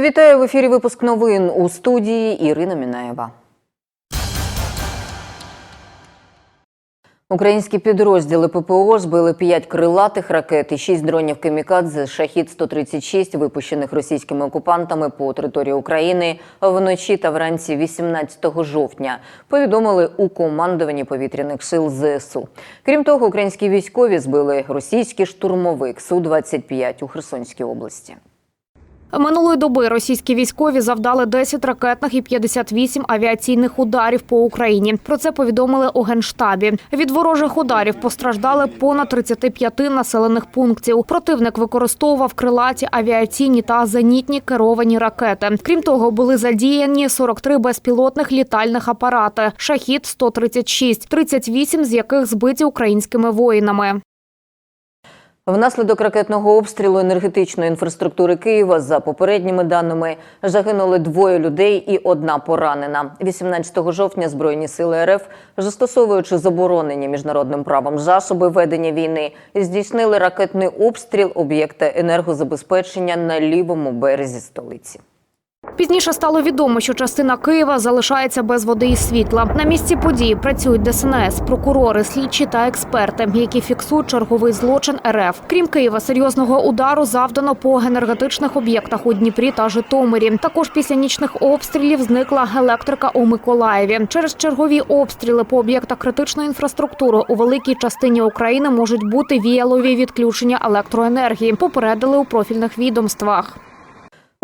Вітаю в ефірі. Випуск новин у студії Ірина Мінаєва. Українські підрозділи ППО збили 5 крилатих ракет і 6 дронів камікадзе шахід 136 випущених російськими окупантами по території України вночі та вранці 18 жовтня. Повідомили у командуванні повітряних сил ЗСУ. Крім того, українські військові збили російський штурмовик Су 25 у Херсонській області. Минулої доби російські військові завдали 10 ракетних і 58 авіаційних ударів по Україні. Про це повідомили у генштабі. Від ворожих ударів постраждали понад 35 населених пунктів. Противник використовував крилаті авіаційні та зенітні керовані ракети. Крім того, були задіяні 43 безпілотних літальних апарати. Шахід 136 38 з яких збиті українськими воїнами. Внаслідок ракетного обстрілу енергетичної інфраструктури Києва, за попередніми даними, загинули двоє людей і одна поранена. 18 жовтня Збройні сили РФ, застосовуючи заборонені міжнародним правом засоби ведення війни, здійснили ракетний обстріл об'єкта енергозабезпечення на лівому березі столиці. Пізніше стало відомо, що частина Києва залишається без води і світла. На місці події працюють ДСНС, прокурори, слідчі та експерти, які фіксують черговий злочин РФ. Крім Києва, серйозного удару завдано по енергетичних об'єктах у Дніпрі та Житомирі. Також після нічних обстрілів зникла електрика у Миколаєві. Через чергові обстріли по об'єктах критичної інфраструктури у великій частині України можуть бути віялові відключення електроенергії. Попередили у профільних відомствах.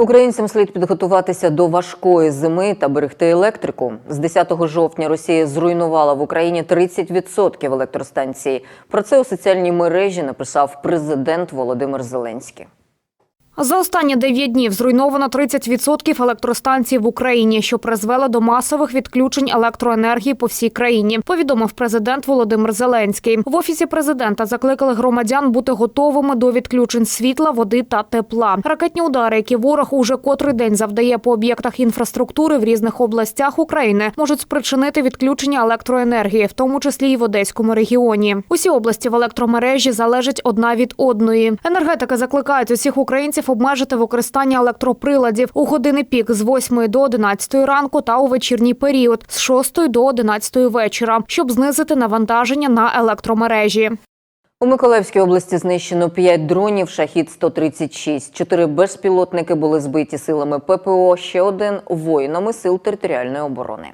Українцям слід підготуватися до важкої зими та берегти електрику. З 10 жовтня Росія зруйнувала в Україні 30% електростанцій. Про це у соціальній мережі написав президент Володимир Зеленський. За останні 9 днів зруйновано 30% електростанцій в Україні, що призвело до масових відключень електроенергії по всій країні. Повідомив президент Володимир Зеленський. В офісі президента закликали громадян бути готовими до відключень світла, води та тепла. Ракетні удари, які ворог уже котрий день завдає по об'єктах інфраструктури в різних областях України, можуть спричинити відключення електроенергії, в тому числі і в Одеському регіоні. Усі області в електромережі залежать одна від одної. Енергетики закликають усіх українців обмежити використання електроприладів у години пік з 8 до 11 ранку та у вечірній період з 6 до 11 вечора, щоб знизити навантаження на електромережі. У Миколаївській області знищено 5 дронів «Шахід 136 Чотири безпілотники були збиті силами ППО, ще один воїнами сил територіальної оборони.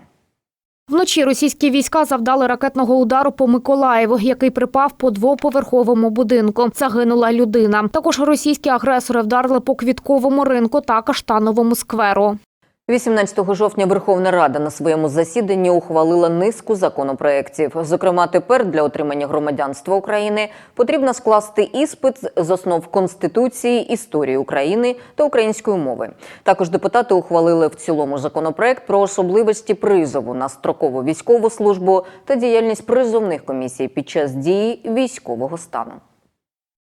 Вночі російські війська завдали ракетного удару по Миколаєву, який припав по двоповерховому будинку. Загинула людина. Також російські агресори вдарили по квітковому ринку та каштановому скверу. 18 жовтня Верховна Рада на своєму засіданні ухвалила низку законопроєктів. Зокрема, тепер для отримання громадянства України потрібно скласти іспит з основ Конституції, історії України та української мови. Також депутати ухвалили в цілому законопроект про особливості призову на строкову військову службу та діяльність призовних комісій під час дії військового стану.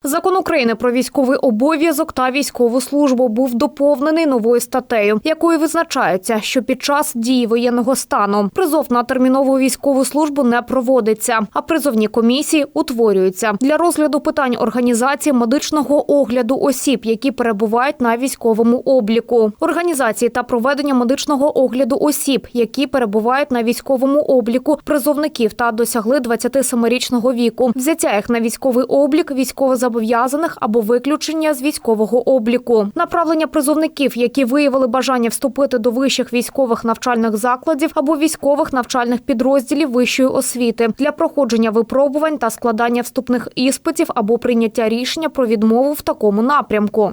Закон України про військовий обов'язок та військову службу був доповнений новою статтею, якою визначається, що під час дії воєнного стану призов на термінову військову службу не проводиться, а призовні комісії утворюються. Для розгляду питань організації медичного огляду осіб, які перебувають на військовому обліку, організації та проведення медичного огляду осіб, які перебувають на військовому обліку призовників та досягли 27-річного віку, взяття їх на військовий облік, військово зобов'язаних або виключення з військового обліку, направлення призовників, які виявили бажання вступити до вищих військових навчальних закладів або військових навчальних підрозділів вищої освіти для проходження випробувань та складання вступних іспитів або прийняття рішення про відмову в такому напрямку.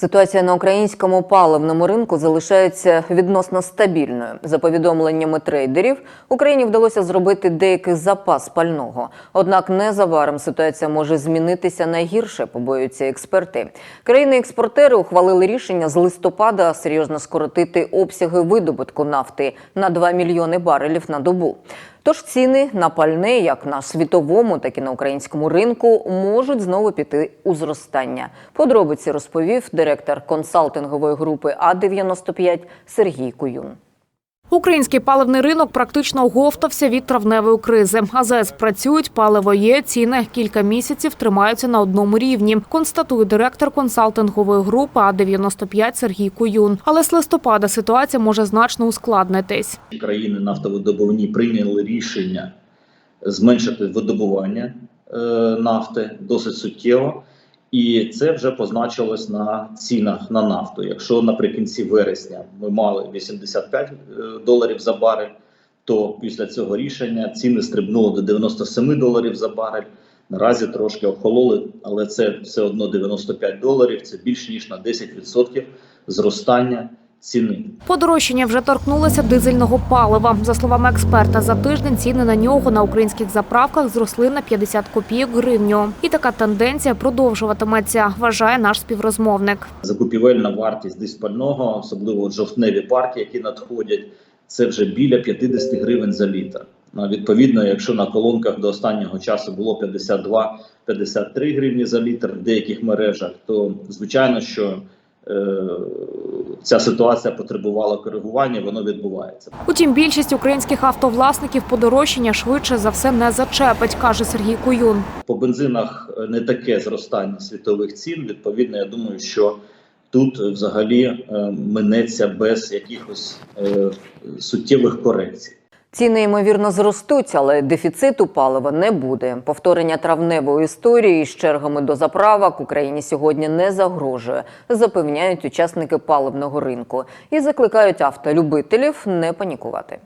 Ситуація на українському паливному ринку залишається відносно стабільною. За повідомленнями трейдерів, Україні вдалося зробити деякий запас пального. Однак незабаром ситуація може змінитися на гірше, побоюються експерти. Країни-експортери ухвалили рішення з листопада серйозно скоротити обсяги видобутку нафти на 2 мільйони барелів на добу. Тож ціни на пальне, як на світовому, так і на українському ринку, можуть знову піти у зростання. Подробиці розповів директор консалтингової групи А 95 Сергій Куюн. Український паливний ринок практично оговтався від травневої кризи. АЗС працюють, паливо є, ціни кілька місяців тримаються на одному рівні. Констатує директор консалтингової групи А95 Сергій Куюн. Але з листопада ситуація може значно ускладнитись. країни нафтовидобувні прийняли рішення зменшити видобування е, нафти досить суттєво, і це вже позначилось на цінах на нафту. Якщо наприкінці вересня ми мали 85 е, доларів за барель, то після цього рішення ціни стрибнули до 97 доларів за барель. Наразі трошки охололи, але це все одно 95 доларів. Це більш ніж на 10% зростання ціни. Подорожчання вже торкнулося дизельного палива. За словами експерта, за тиждень ціни на нього на українських заправках зросли на 50 копійок гривню. І така тенденція продовжуватиметься, вважає наш співрозмовник. закупівельна вартість диспального, особливо жовтневі партії, які надходять, це вже біля 50 гривень за літр. Ну, Відповідно, якщо на колонках до останнього часу було 52-53 гривні за літр в деяких мережах, то звичайно, що ця ситуація потребувала коригування, воно відбувається. Утім, більшість українських автовласників подорожчання швидше за все не зачепить, каже Сергій Куюн. По бензинах е, не таке зростання світових цін. Відповідно, я думаю, що тут е, взагалі е, минеться без якихось е, суттєвих корекцій. Ціни ймовірно зростуть, але дефіциту палива не буде. Повторення травневої історії з чергами до заправок Україні сьогодні не загрожує, запевняють учасники паливного ринку і закликають автолюбителів не панікувати.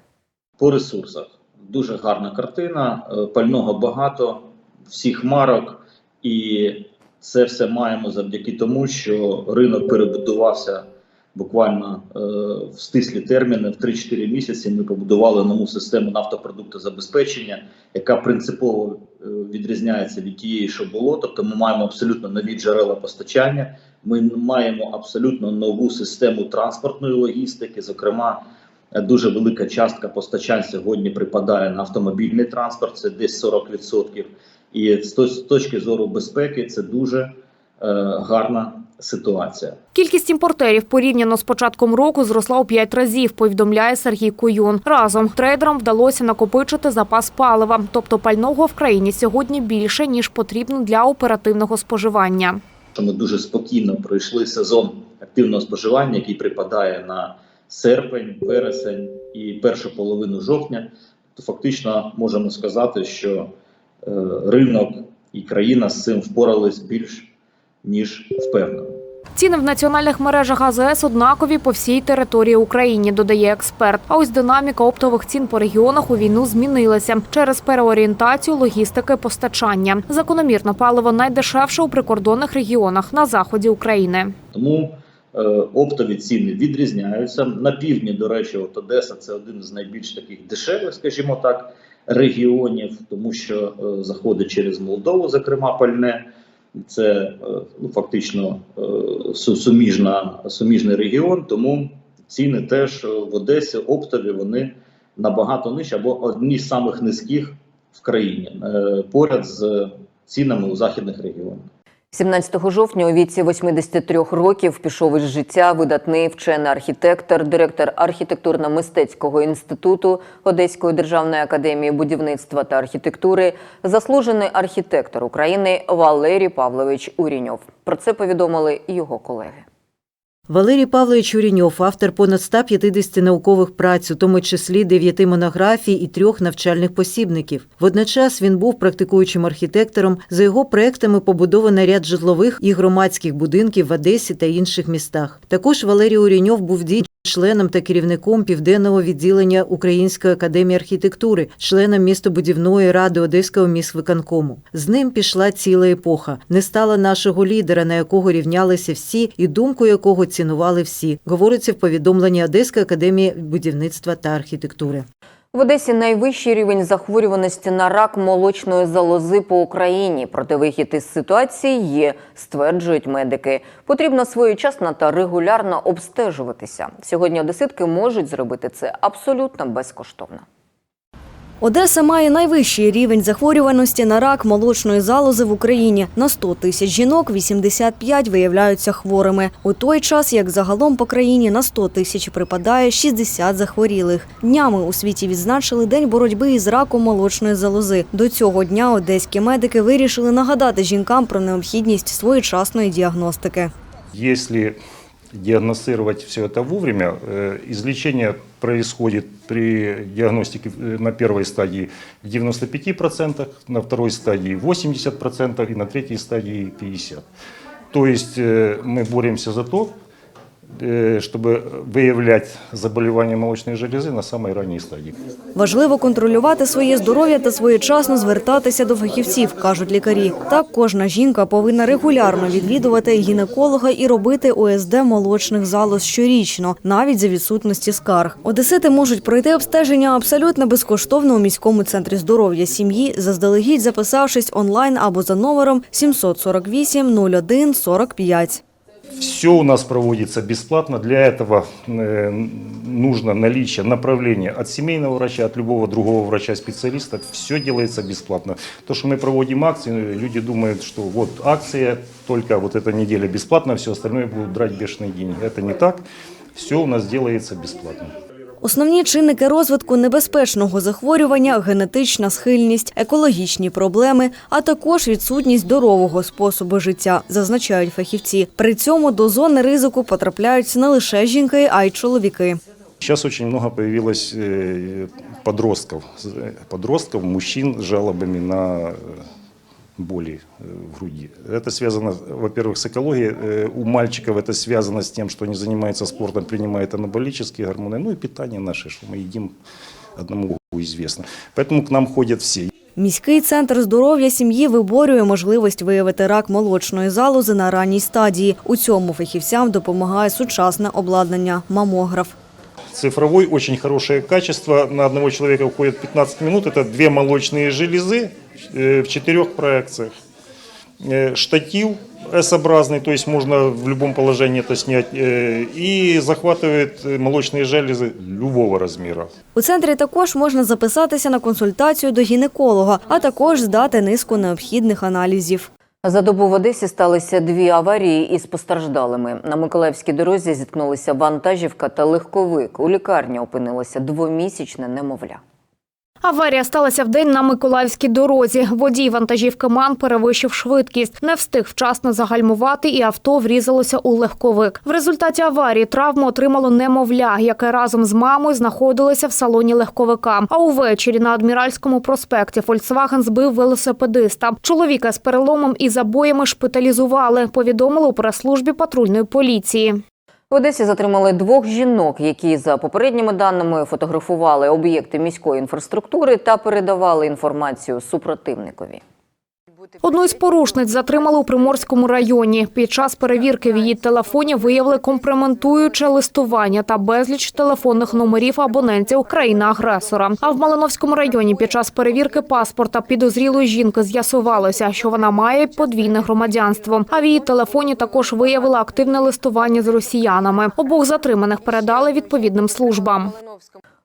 По ресурсах дуже гарна картина, е, пального багато, всіх марок, і це все маємо завдяки тому, що ринок перебудувався буквально е, в стислі терміни. В 3-4 місяці ми побудували нову систему нафтопродуктозабезпечення, яка принципово е, відрізняється від тієї, що було. Тобто, ми маємо абсолютно нові джерела постачання. Ми маємо абсолютно нову систему транспортної логістики, зокрема. Дуже велика частка постачань сьогодні припадає на автомобільний транспорт, це десь 40%. І з точки зору безпеки це дуже гарна ситуація. Кількість імпортерів порівняно з початком року зросла у п'ять разів, повідомляє Сергій Куюн. Разом трейдерам вдалося накопичити запас палива, тобто пального в країні сьогодні більше ніж потрібно для оперативного споживання. Ми дуже спокійно пройшли сезон активного споживання, який припадає на серпень, вересень і першу половину жовтня. То фактично можемо сказати, що е, ринок і країна з цим впорались більш ніж впевнено. Ціни в національних мережах АЗС однакові по всій території України, додає експерт. А ось динаміка оптових цін по регіонах у війну змінилася через переорієнтацію логістики постачання. Закономірно паливо найдешевше у прикордонних регіонах на заході України. Тому е, оптові ціни відрізняються. На півдні, до речі, от Одеса це один з найбільш таких дешевих, скажімо так, регіонів, тому що е, заходить через Молдову, зокрема, пальне. Це е, ну, фактично е, суміжна, суміжний регіон, тому ціни теж е, в Одесі оптові вони набагато нижчі або одні з самих низьких в країні поряд з цінами у західних регіонах. 17 жовтня у віці 83 років пішов із життя видатний вчений архітектор, директор архітектурно-мистецького інституту Одеської державної академії будівництва та архітектури, заслужений архітектор України Валерій Павлович Уріньов. Про це повідомили його колеги. Валерій Павлович Уріньов, автор понад 150 наукових праць, у тому числі 9 монографій і трьох навчальних посібників. Водночас він був практикуючим архітектором. За його проектами побудовано ряд житлових і громадських будинків в Одесі та інших містах. Також Валерій Уріньов був дій членом та керівником південного відділення Української академії архітектури, членом містобудівної ради Одеського міськвиконкому. З ним пішла ціла епоха. Не стало нашого лідера, на якого рівнялися всі, і думку якого цінували всі. Говориться в повідомленні Одеської академії будівництва та архітектури. В Одесі найвищий рівень захворюваності на рак молочної залози по Україні. Проте вихід із ситуації є, стверджують медики. Потрібно своєчасно та регулярно обстежуватися. Сьогодні одеситки можуть зробити це абсолютно безкоштовно. Одеса має найвищий рівень захворюваності на рак молочної залози в Україні. На 100 тисяч жінок 85 виявляються хворими. У той час, як загалом по країні на 100 тисяч припадає 60 захворілих. Днями у світі відзначили День боротьби із раком молочної залози. До цього дня одеські медики вирішили нагадати жінкам про необхідність своєчасної діагностики. Если диагностировать все это вовремя, э, излечение происходит при диагностике э, на первой стадии в 95%, на второй стадии 80% и на третьей стадии 50%. То есть э, мы боремся за то, э, чтобы выявлять заболевания молочной железы на самой ранней стадии. Важливо контролювати своє здоров'я та своєчасно звертатися до фахівців, кажуть лікарі. Так кожна жінка повинна регулярно відвідувати гінеколога і робити ОСД молочних залоз щорічно, навіть за відсутності скарг. Одесити можуть пройти обстеження абсолютно безкоштовно у міському центрі здоров'я сім'ї, заздалегідь записавшись онлайн або за номером 748 01 45. Все у нас проводится бесплатно. Для этого э, нужно наличие направления от семейного врача, от любого другого врача-специалиста. Все делается бесплатно. То, что мы проводим акции, люди думают, что вот акция, только вот эта неделя бесплатно, все остальное будут брать бешеные деньги. Это не так. Все у нас делается бесплатно. Основні чинники розвитку небезпечного захворювання – генетична схильність, екологічні проблеми, а також відсутність здорового способу життя, зазначають фахівці. При цьому до зони ризику потрапляють не лише жінки, а й чоловіки. Сейчас очень много появилось э, подростков, э, подростков, мужчин с жалобами на э, боли э, в груди. Это связано, во-первых, с экологией. Э, У мальчиков это связано с тем, что они занимаются спортом, принимают анаболические гормоны, ну и питание наше, что мы едим, одному Богу известно. Поэтому к нам ходят все. Міський центр здоров'я сім'ї виборює можливість виявити рак молочної залози на ранній стадії. У цьому фахівцям допомагає сучасне обладнання – мамограф. Цифровой очень хорошее качество. На одного человека уходит 15 минут. Это две молочные железы э, в четырех проекциях. Э, Штатив S-образный, то есть можно в любом положении это снять. э, И захватывает э, молочные железы любого размера. У центрі також можна записатися на консультацію до гінеколога, а також здати низку необхідних аналізів. За добу в Одесі сталися дві аварії із постраждалими. На Миколаївській дорозі зіткнулися вантажівка та легковик. У лікарні опинилося двомісячне немовля. Аварія сталася вдень на Миколаївській дорозі. Водій вантажівки МАН перевищив швидкість, не встиг вчасно загальмувати, і авто врізалося у легковик. В результаті аварії травму отримало немовля, яке разом з мамою знаходилося в салоні легковика. А увечері на адміральському проспекті Фольксваген збив велосипедиста. Чоловіка з переломом і забоями шпиталізували. Повідомили у прес-службі патрульної поліції. В Одесі затримали двох жінок, які за попередніми даними фотографували об'єкти міської інфраструктури та передавали інформацію супротивникові. Одну із порушниць затримали у Приморському районі. Під час перевірки в її телефоні виявили компрометуюче листування та безліч телефонних номерів абонентів країни-агресора. А в Малиновському районі під час перевірки паспорта підозрілої жінки з'ясувалося, що вона має подвійне громадянство. А в її телефоні також виявили активне листування з росіянами. Обох затриманих передали відповідним службам.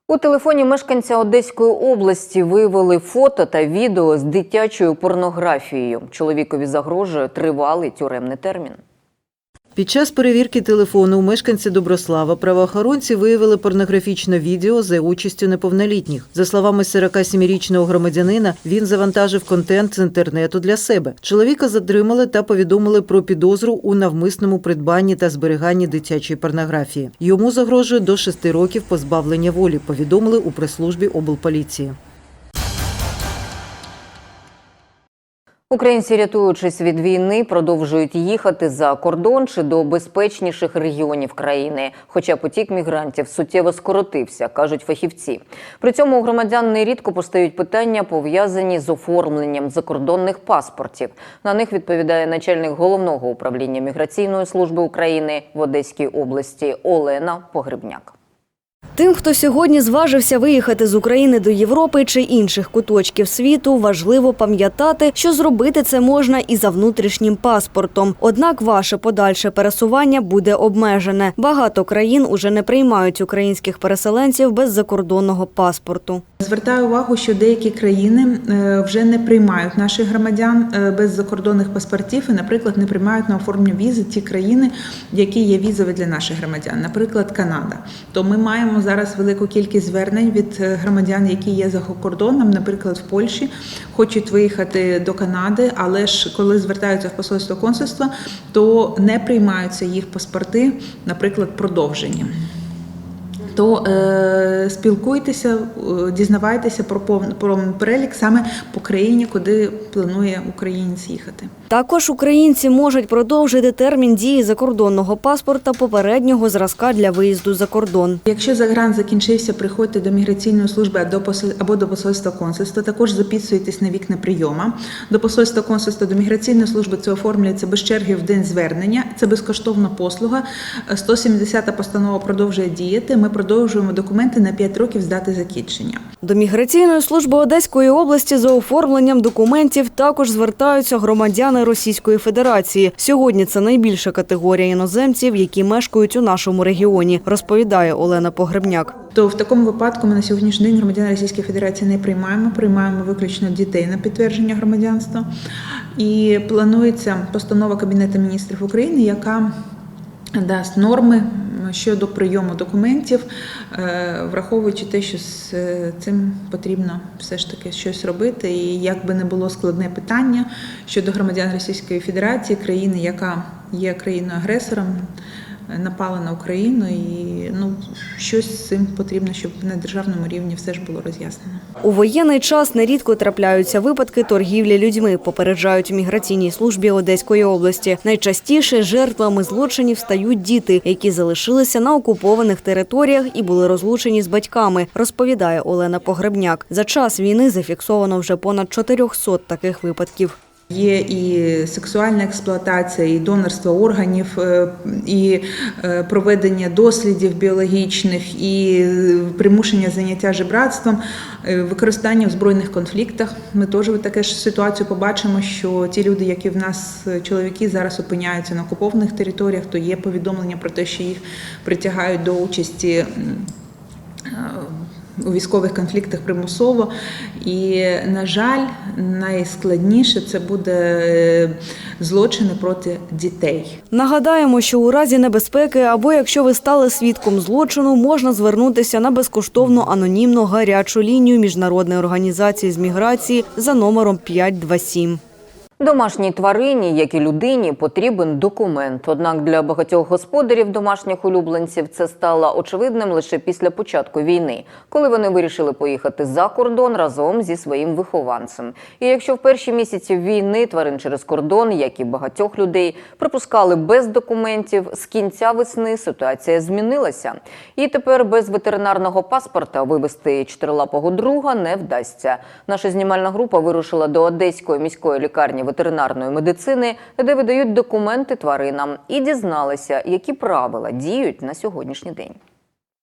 У телефоні мешканця Одеської області виявили фото та відео з дитячою порнографією. Чоловікові загрожує тривалий тюремний термін. Під час перевірки телефону у мешканця Доброслава правоохоронці виявили порнографічне відео за участю неповнолітніх. За словами 47-річного громадянина, він завантажив контент з інтернету для себе. Чоловіка затримали та повідомили про підозру у навмисному придбанні та зберіганні дитячої порнографії. Йому загрожує до 6 років позбавлення волі. Повідомили у прес-службі облполіції. Українці, рятуючись від війни, продовжують їхати за кордон чи до безпечніших регіонів країни. Хоча потік мігрантів суттєво скоротився, кажуть фахівці. При цьому у громадян нерідко постають питання, пов'язані з оформленням закордонних паспортів. На них відповідає начальник головного управління міграційної служби України в Одеській області Олена Погребняк. Тим, хто сьогодні зважився виїхати з України до Європи чи інших куточків світу, важливо пам'ятати, що зробити це можна і за внутрішнім паспортом. Однак ваше подальше пересування буде обмежене. Багато країн уже не приймають українських переселенців без закордонного паспорту. Звертаю увагу, що деякі країни е, вже не приймають наших громадян е, без закордонних паспортів і, наприклад, не приймають на оформлення візи ті країни, які є візові для наших громадян, наприклад, Канада. То ми маємо зараз велику кількість звернень від е, громадян, які є за кордоном, наприклад, в Польщі, хочуть виїхати до Канади, але ж коли звертаються в посольство консульства, то не приймаються їх паспорти, наприклад, продовжені. То е, спілкуйтеся, е, дізнавайтеся про про перелік саме по країні, куди планує українець їхати. Також українці можуть продовжити термін дії закордонного паспорта попереднього зразка для виїзду за кордон. Якщо загрант закінчився, приходьте до міграційної служби або до посол- або до посольства консульства. Також записуйтесь на вікна прийома. До посольства консульства, до міграційної служби це оформлюється без черги в день звернення. Це безкоштовна послуга. 170-та постанова продовжує діяти. Ми продовжуємо документи на 5 років з дати закінчення. До міграційної служби Одеської області за оформленням документів також звертаються громадяни Російської Федерації. Сьогодні це найбільша категорія іноземців, які мешкають у нашому регіоні, розповідає Олена Погребняк. То в такому випадку ми на сьогоднішній день громадян Російської Федерації не приймаємо. Приймаємо виключно дітей на підтвердження громадянства. І планується постанова Кабінету міністрів України, яка дасть норми щодо прийому документів, е, враховуючи те, що з е, цим потрібно все ж таки щось робити. І як би не було складне питання щодо громадян Російської Федерації, країни, яка є країною-агресором, напала на Україну, і ну щось з цим потрібно, щоб на державному рівні все ж було роз'яснено. У воєнний час нерідко трапляються випадки торгівлі людьми, попереджають у міграційній службі Одеської області. Найчастіше жертвами злочинів стають діти, які залишилися на окупованих територіях і були розлучені з батьками, розповідає Олена Погребняк. За час війни зафіксовано вже понад 400 таких випадків. Є і сексуальна експлуатація, і донорство органів, е, і е, проведення дослідів біологічних, і е, примушення заняття жебратством, використання в збройних конфліктах. Ми теж таку ж ситуацію побачимо, що ті люди, які в нас чоловіки зараз опиняються на окупованих територіях, то є повідомлення про те, що їх притягають до участі. У військових конфліктах примусово. І, на жаль, найскладніше це буде е, злочини проти дітей. Нагадаємо, що у разі небезпеки або якщо ви стали свідком злочину, можна звернутися на безкоштовну анонімну гарячу лінію міжнародної організації з міграції за номером 527. Домашній тварині, як і людині, потрібен документ. Однак для багатьох господарів домашніх улюбленців це стало очевидним лише після початку війни, коли вони вирішили поїхати за кордон разом зі своїм вихованцем. І якщо в перші місяці війни тварин через кордон, як і багатьох людей, пропускали без документів, з кінця весни ситуація змінилася. І тепер без ветеринарного паспорта вивезти чотирилапого друга не вдасться. Наша знімальна група вирушила до Одеської міської лікарні ветеринарної медицини, де видають документи тваринам, і дізналися, які правила діють на сьогоднішній день.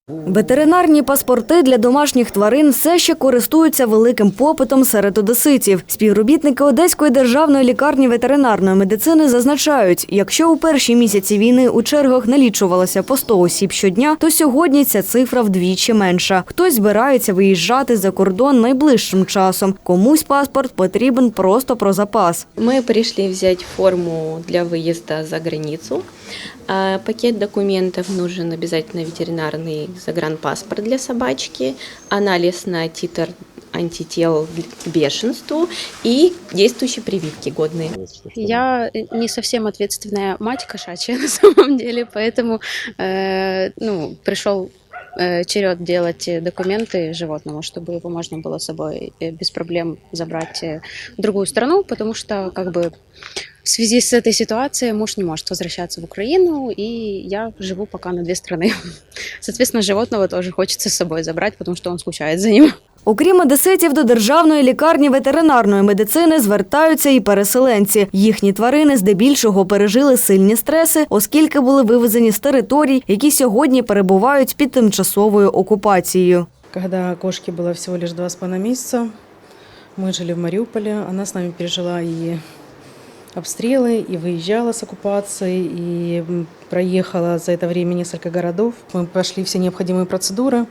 Ветеринарні паспорти для домашніх тварин все ще користуються великим попитом серед одеситів. Співробітники Одеської державної лікарні ветеринарної медицини зазначають, якщо у перші місяці війни у чергах налічувалося по 100 осіб щодня, то сьогодні ця цифра вдвічі менша. Хтось збирається виїжджати за кордон найближчим часом. Комусь паспорт потрібен просто про запас. Мы пришли взять форму для выезда за границу. А, Пакет документов нужен обязательно ветеринарный загранпаспорт для собачки, анализ на титр антител бешенству и действующие прививки годные. Я не совсем ответственная мать кошачья на самом деле, поэтому э, ну, пришел э, черед делать э, документы животному, чтобы его можно было с собой э, без проблем забрать э, в другую страну, потому что как бы в связи с этой ситуацией муж не может возвращаться в Украину, и я живу пока на две страны. Соответственно, животного тоже хочется с собой забрать, потому что он скучает за ним. Окрім одеситів, до державної лікарні ветеринарної медицини звертаються і переселенці. Їхні тварини здебільшого пережили сильні стреси, оскільки були вивезені з територій, які сьогодні перебувають під тимчасовою окупацією. Когда кошке было всего лишь два с половиной месяца, мы жили в Мариуполе, она с нами пережила и обстрелы, и выезжала с оккупации, и м, проехала за это время несколько городов. Мы прошли все необходимые процедуры.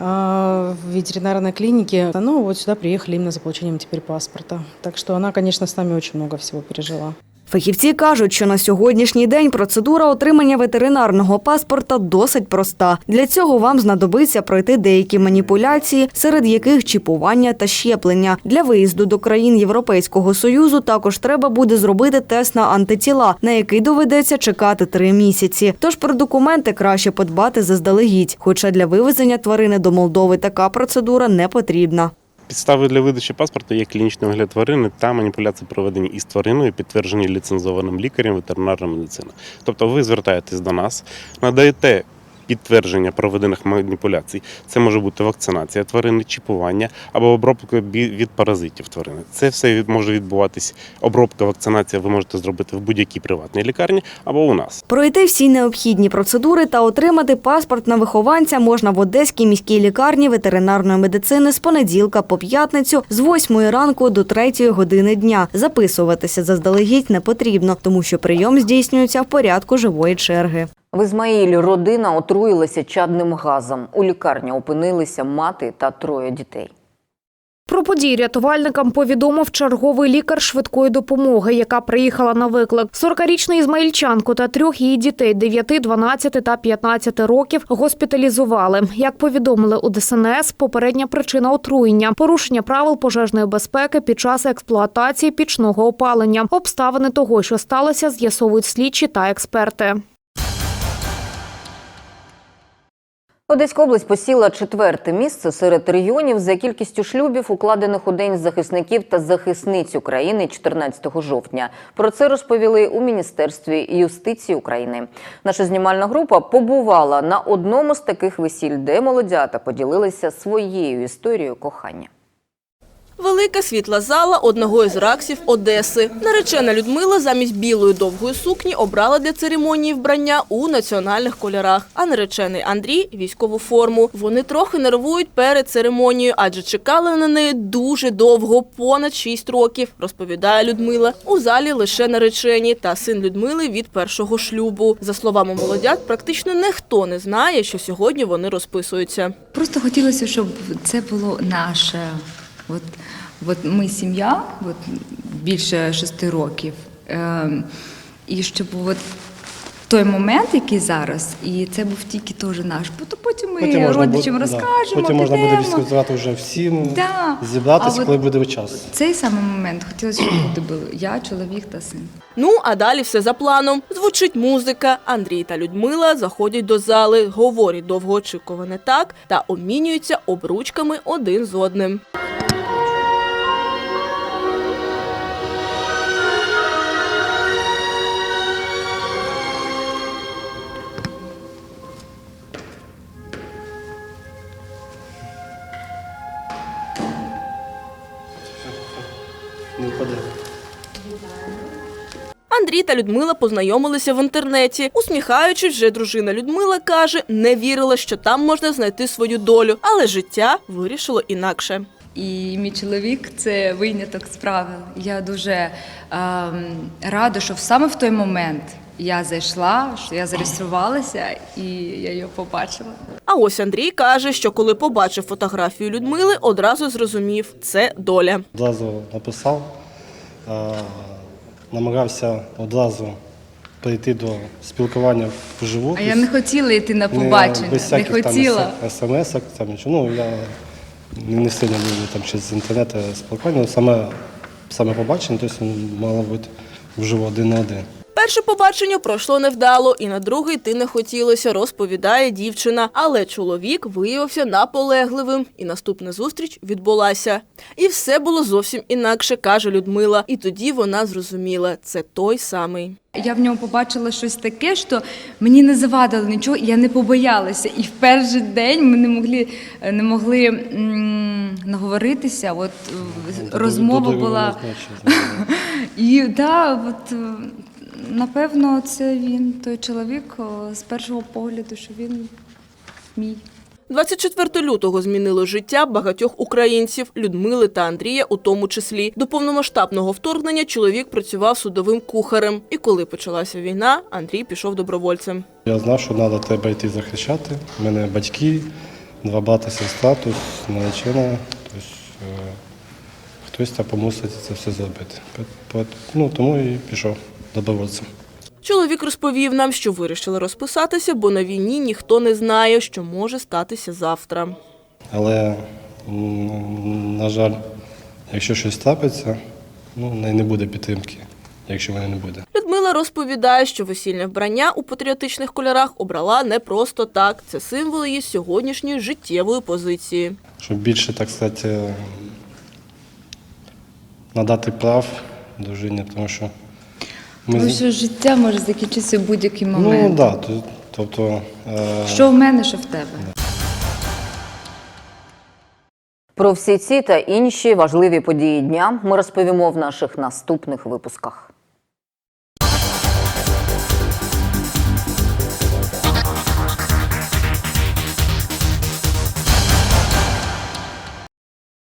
а, в ветеринарной клинике. Ну, вот сюда приехали именно за получением теперь паспорта. Так что она, конечно, с нами очень много всего пережила. Фахівці кажуть, що на сьогоднішній день процедура отримання ветеринарного паспорта досить проста. Для цього вам знадобиться пройти деякі маніпуляції, серед яких чіпування та щеплення. Для виїзду до країн Європейського союзу також треба буде зробити тест на антитіла, на який доведеться чекати три місяці. Тож про документи краще подбати заздалегідь. Хоча для вивезення тварини до Молдови така процедура не потрібна. Підставою для видачі паспорту є клінічний огляд тварини та маніпуляції, проведені із твариною, підтверджені ліцензованим лікарем ветеринарної медицини. Тобто ви звертаєтесь до нас, надаєте підтвердження проведених маніпуляцій. Це може бути вакцинація тварини, чіпування або обробка від паразитів тварини. Це все може відбуватись. Обробка, вакцинація ви можете зробити в будь-якій приватній лікарні або у нас. Пройти всі необхідні процедури та отримати паспорт на вихованця можна в Одеській міській лікарні ветеринарної медицини з понеділка по п'ятницю з 8 ранку до 3 години дня. Записуватися заздалегідь не потрібно, тому що прийом здійснюється в порядку живої черги. В Ізмаїлі родина отруїлася чадним газом. У лікарні опинилися мати та троє дітей. Про події рятувальникам повідомив черговий лікар швидкої допомоги, яка приїхала на виклик. 40-річну ізмаїльчанку та трьох її дітей 9, 12 та 15 років госпіталізували. Як повідомили у ДСНС, попередня причина отруєння – порушення правил пожежної безпеки під час експлуатації пічного опалення. Обставини того, що сталося, з'ясовують слідчі та експерти. Одеська область посіла четверте місце серед регіонів за кількістю шлюбів, укладених у День захисників та захисниць України 14 жовтня. Про це розповіли у Міністерстві юстиції України. Наша знімальна група побувала на одному з таких весіль, де молодята поділилися своєю історією кохання. Велика світла зала одного із раксів Одеси. Наречена Людмила замість білої довгої сукні обрала для церемонії вбрання у національних кольорах, а наречений Андрій – військову форму. Вони трохи нервують перед церемонією, адже чекали на неї дуже довго, понад 6 років, розповідає Людмила. У залі лише наречені та син Людмили від першого шлюбу. За словами молодят, практично ніхто не знає, що сьогодні вони розписуються. Просто хотілося, щоб це було наше. От, от ми сім'я, от більше шести років. Ем, і щоб от той момент, який зараз, і це був тільки теж наш. Бо то потім ми Потім можна родичам буде- да. розкажемо. Потім можна буде відсвяткувати вже всім, Да. зібратися, коли буде час. Цей самий момент хотілося, щоб люди були я, чоловік та син. Ну, а далі все за планом. Звучить музика. Андрій та Людмила заходять до зали, говорять довгоочікуване так та обмінюються обручками один з одним. Андрій та Людмила познайомилися в інтернеті. Усміхаючись, вже дружина Людмила каже, не вірила, що там можна знайти свою долю, але життя вирішило інакше. І мій чоловік це виняток з правил. Я дуже ем, рада, що саме в той момент я зайшла, що я зареєструвалася і я його побачила. А ось Андрій каже, що коли побачив фотографію Людмили, одразу зрозумів – це доля. Одразу написав, а, намагався одразу прийти до спілкування вживу. А я не хотіла йти на побачення, без не всяких хотіла. там смс, там нічого. Ну, я не сильно люблю там через інтернет спілкування, але саме, саме побачення, тобто мало бути вживу один на один. Перше побачення пройшло невдало, і на другий йти не хотілося, розповідає дівчина. Але чоловік виявився наполегливим, і наступна зустріч відбулася. І все було зовсім інакше, каже Людмила. І тоді вона зрозуміла, це той самий. Я в ньому побачила щось таке, що мені не завадило нічого, і я не побоялася. І в перший день ми не могли, не могли м, наговоритися. От е, розмова До- до- була. І да, от е, напевно, це він, той чоловік з першого погляду, що він мій. 24 лютого змінило життя багатьох українців, Людмили та Андрія у тому числі. До повномасштабного вторгнення чоловік працював судовим кухарем. І коли почалася війна, Андрій пішов добровольцем. Я знав, що треба треба йти захищати. У мене батьки два брата, сестра, тут наречена. Тобто, е, хтось там помусить це все зробити. Ну, тому і пішов добровольцем. Чоловік розповів нам, що вирішили розписатися, бо на війні ніхто не знає, що може статися завтра. Але, на жаль, якщо щось трапиться, ну, не буде підтримки, якщо мене не буде. Людмила розповідає, що весільне вбрання у патріотичних кольорах обрала не просто так. Це символ її сьогоднішньої життєвої позиції. Щоб більше, так сказати, надати прав дружині, тому що ми Тому що життя може закінчитися в будь-який ну, момент. да, то- тобто, е, Що в мене, що в тебе. Про всі ці та інші важливі події дня ми розповімо в наших наступних випусках.